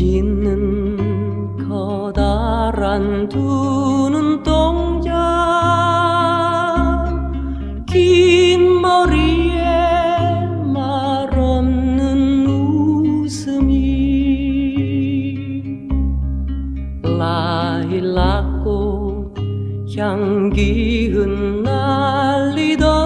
짓는 커다란 두 눈동자 긴 머리에 말없는 웃음이 라일락꽃 향기 흩날리던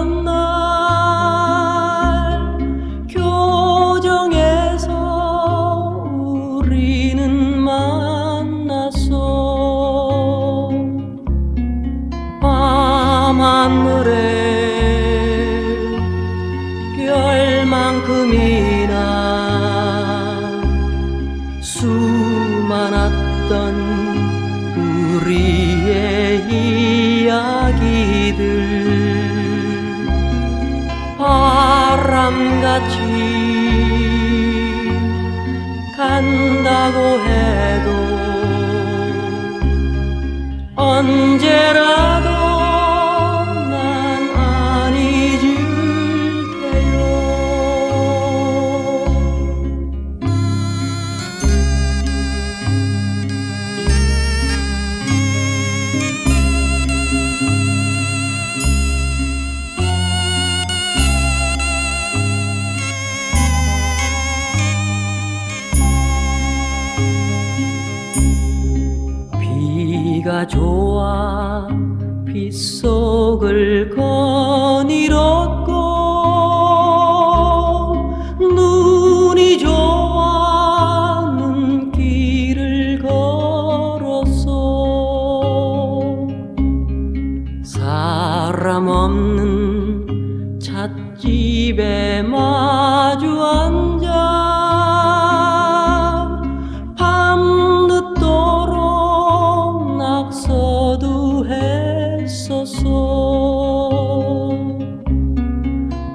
만큼이나 수많았던 우리의 이야기들. 바람같이 간다고 해도 비가 좋아 빗속을 거닐었고 눈이 좋아 눈길을 걸었어 사람 없는 찻집에 마주 앉아 거두했소서.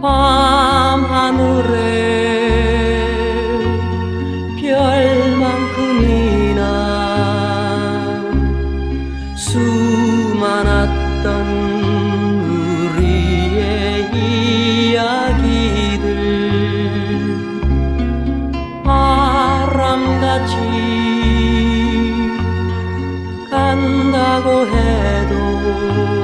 밤하늘에 별만큼이나 수많았던 우리의 이야기들. 바람같이 하고 해도